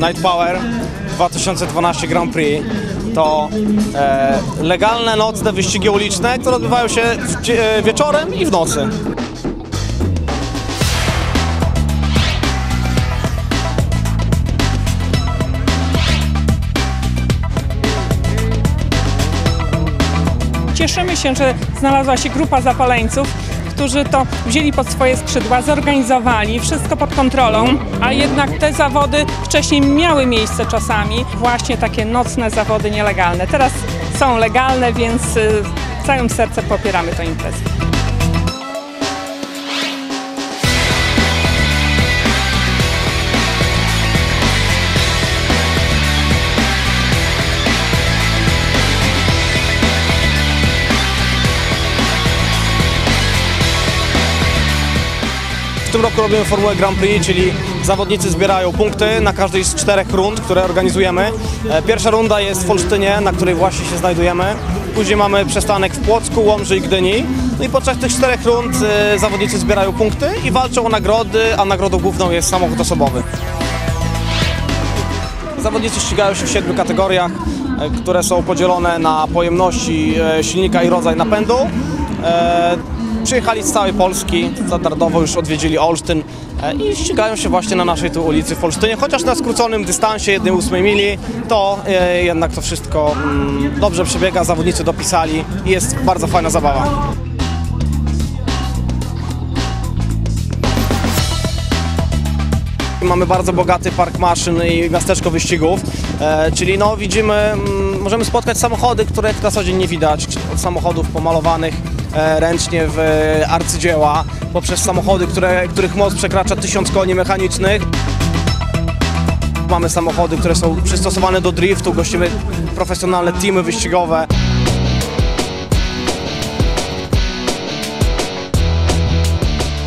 Night Power 2012 Grand Prix to e, legalne nocne wyścigi uliczne, które odbywają się w, e, wieczorem i w nocy. Cieszymy się, że znalazła się grupa zapaleńców, którzy to wzięli pod swoje skrzydła, zorganizowali, wszystko pod kontrolą, a jednak te zawody wcześniej miały miejsce czasami, właśnie takie nocne zawody nielegalne. Teraz są legalne, więc y, całym sercem popieramy tę imprezę. Tym roku robimy Formułę Grand Prix, czyli zawodnicy zbierają punkty na każdej z czterech rund, które organizujemy. E, Pierwsza runda jest w Folsztynie, na której właśnie się znajdujemy. Później mamy przystanek w Płocku, Łomży i Gdyni. No i podczas tych czterech rund e, zawodnicy zbierają punkty i walczą o nagrody, a nagrodą główną jest samochód osobowy. Zawodnicy ścigają się w siedmiu kategoriach, e, które są podzielone na pojemności silnika i rodzaj napędu. Przyjechali z całej Polski, standardowo już odwiedzili Olsztyn e, i ścigają się właśnie na naszej tu ulicy w Olsztynie, chociaż na skróconym dystansie 1,8 mili, to e, jednak to wszystko mm, dobrze przebiega, zawodnicy dopisali i jest bardzo fajna zabawa. Mamy bardzo bogaty park maszyn i miasteczko wyścigów, e, czyli no widzimy, mm, możemy spotkać samochody, których na co dzień nie widać, od samochodów pomalowanych ręcznie w e, arcydzieła, poprzez samochody, które, których moc przekracza 1000 koni mechanicznych. Mamy samochody, które są przystosowane do driftu, gościmy profesjonalne teamy wyścigowe.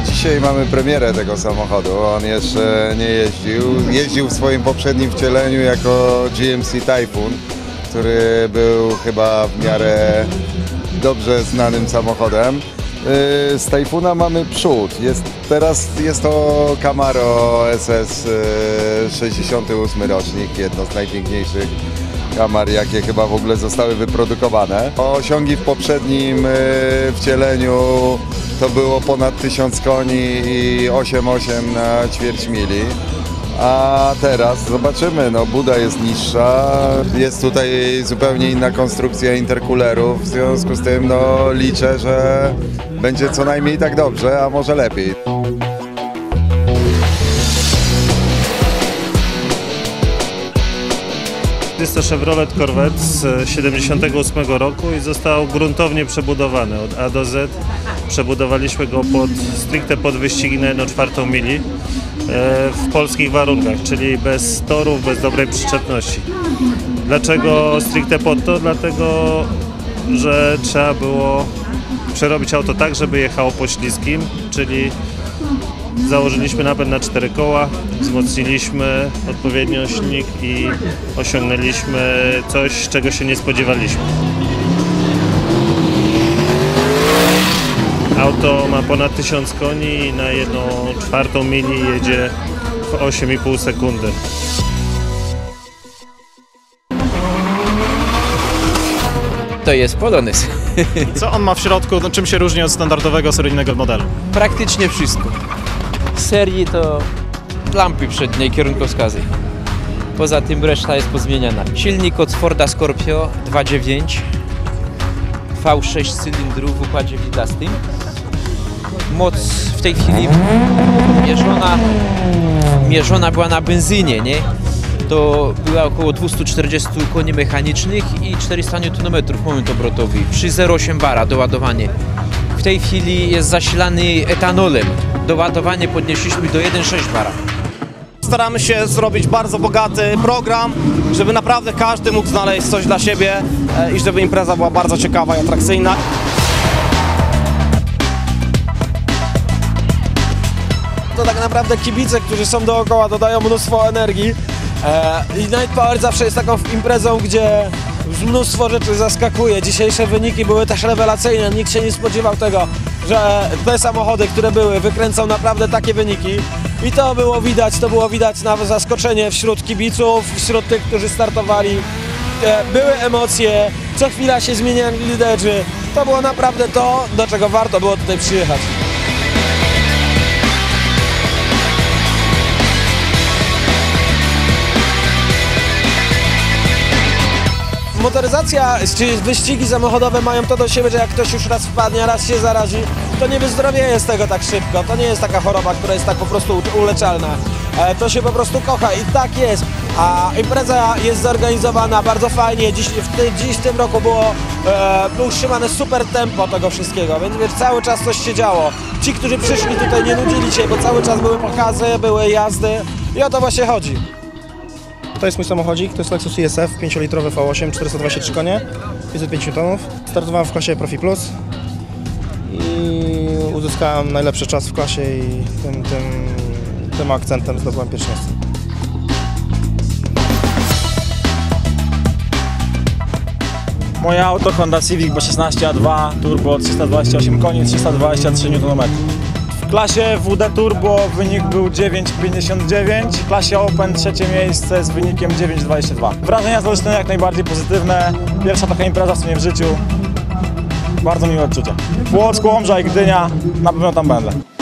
Dzisiaj mamy premierę tego samochodu. On jeszcze nie jeździł. Jeździł w swoim poprzednim wcieleniu jako GMC Typhoon, który był chyba w miarę dobrze znanym samochodem. Yy, Z Typhoona mamy przód. Jest, teraz jest to Camaro SS yy, 68 rocznik, jedno z najpiękniejszych kamar, jakie chyba w ogóle zostały wyprodukowane. Osiągi w poprzednim e, wcieleniu to było ponad 1000 koni i 8,8 na ćwierć mili. A teraz zobaczymy, no Buda jest niższa, jest tutaj zupełnie inna konstrukcja interkulerów, w związku z tym no liczę, że będzie co najmniej tak dobrze, a może lepiej. Jest to Chevrolet Corvette z 78 roku i został gruntownie przebudowany od A do Z. Przebudowaliśmy go pod, stricte pod wyścigi na 1,4 mili w polskich warunkach, czyli bez torów, bez dobrej przyczepności. Dlaczego stricte pod to? Dlatego, że trzeba było przerobić auto tak, żeby jechało po śliskim, czyli Założyliśmy napęd na cztery koła, wzmocniliśmy odpowiednio silnik i osiągnęliśmy coś, czego się nie spodziewaliśmy. Auto ma ponad 1000 koni i na jedną czwartą mili jedzie w 8,5 sekundy. To jest Polonez. Co on ma w środku, no, czym się różni od standardowego seryjnego modelu? Praktycznie wszystko. Z serii to lampy przednie i kierunkowskazy. Poza tym reszta jest pozmieniana. Silnik od Forda Scorpio 2.9 V6 cylindrów w układzie widlastym. Moc w tej chwili mierzona, mierzona była na benzynie, nie? To była około 240 koni mechanicznych i 400 Nm moment obrotowy przy 0,8 bara doładowanie. W tej chwili jest zasilany etanolem. Doładowanie podnieśliśmy do 1,6 bara. Staramy się zrobić bardzo bogaty program, żeby naprawdę każdy mógł znaleźć coś dla siebie e, i żeby impreza była bardzo ciekawa i atrakcyjna. To tak naprawdę kibice, którzy są dookoła, dodają mnóstwo energii. E, I Night Power zawsze jest taką imprezą, gdzie mnóstwo rzeczy zaskakuje. Dzisiejsze wyniki były też rewelacyjne. Nikt się nie spodziewał tego, że te samochody, które były, wykręcą naprawdę takie wyniki. I to było widać, to było widać nawet zaskoczenie wśród kibiców, wśród tych, którzy startowali. E, Były emocje, co chwila się zmieniali liderzy. To było naprawdę to, do czego warto było tutaj przyjechać. Motoryzacja, czy wyścigi samochodowe mają to do siebie, że jak ktoś już raz wpadnie, raz się zarazi, to nie wyzdrowieje z tego tak szybko. To nie jest taka choroba, która jest tak po prostu uleczalna. E, To się po prostu kocha i tak jest. A impreza jest zorganizowana bardzo fajnie. Dziś w, ty, dziś w tym roku było, e, utrzymane super tempo tego wszystkiego, więc wiesz, cały czas coś się działo. Ci, którzy przyszli tutaj nie nudzili się, bo cały czas były pokazy, były jazdy i o to właśnie chodzi. To jest mój samochodzik, to jest Lexus ISF 5-litrowy V8, 423 konie, 505 Nm. Startowałem w klasie Profi Plus i uzyskałem najlepszy czas w klasie i tym, tym, tym akcentem zdobyłem pierwsze miejsce. Moje auto Honda Civic B16A2 Turbo 328 koni, 323 Nm. Klasie WD Turbo wynik był 9,59, w klasie Open trzecie miejsce z wynikiem 9,22. Wrażenia z Olsztyna jak najbardziej pozytywne. Pierwsza taka impreza w sumie w życiu. Bardzo miłe odczucie. Płock, Łomża i Gdynia, na pewno tam będę.